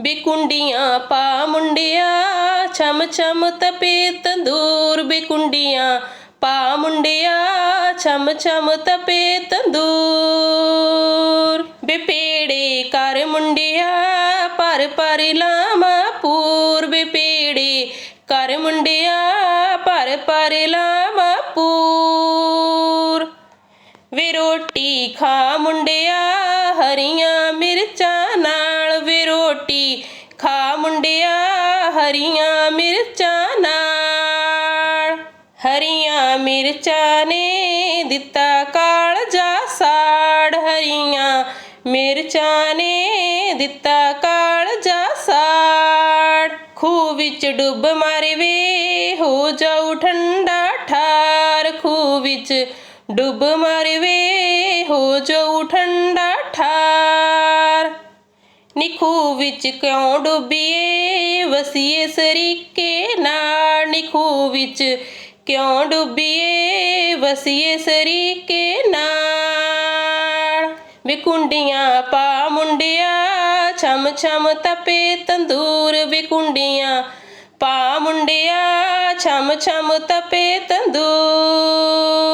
ਬਿਕੁੰਡੀਆਂ ਪਾ ਮੁੰਡਿਆ, ਛਮ ਛਮ ਤਪੇ ਤੰਦੂਰ ਬਿਕੁੰਡੀਆਂ ਪਾ ਮੁੰਡਿਆ, ਛਮ ਛਮ ਤਪੇ ਤੰਦੂਰ ਬਿਪੇੜੇ ਕਰ ਮੁੰਡਿਆ ਪਰ ਪਰ ਲਾਮਾ ਪੂਰ ਬਿਪੇੜੇ ਕਰ ਮੁੰਡਿਆ ਪਰ ਪਰ ਲਾਮਾ ਪੂਰ। ਵੇ ਰੋਟੀ ਖਾ ਮੁੰਡਿਆ, ਹਰੀਆਂ ਮਿਰਚਾਂ ਰੋਟੀ ਖਾ ਮੁੰਡਿਆ, ਹਰੀਆਂ ਮਿਰਚਾਂ ਨਾਲ। ਹਰੀਆਂ ਮਿਰਚਾਂ ਨੇ ਦਿੱਤਾ ਕਾਲਜਾ ਸਾੜ। ਹਰੀਆਂ ਮਿਰਚਾਂ ਨੇ ਦਿੱਤਾ ਕਾਲਜਾ ਸਾੜ। ਖੂਹ ਵਿੱਚ ਡੁੱਬ ਮਾਰੇ ਵੇ ਹੋ ਜਾਊ ਠੰਡਾ ਠਾਰ। ਖੂਹ ਵਿੱਚ ਡੁੱਬ ਮਾਰੇ ਵੇ ਹੋ ਜਾਊ ਠੰਡਾ ਠਾਰ। ਵਿੱਚ ਕਿਉਂ ਡੁੱਬੀਏ? ਵਸੀਏ ਸਰੀਕੇ ਨਾਲ ਨਿਖੂ ਵਿੱਚ ਕਿਉਂ ਡੁੱਬੀਏ? ਵਸੀਏ ਸਰੀਕੇ ਨਾਲ ਵਿਕੁੰਡੀਆਂ ਪਾ ਮੁੰਡਿਆ, ਛਮ ਛਮ ਤਪੇ ਤੰਦੂਰ ਵਿਕੁੰਡੀਆਂ ਪਾ ਮੁੰਡਿਆ, ਛਮ ਛਮ ਤਪੇ ਤੰਦੂਰ।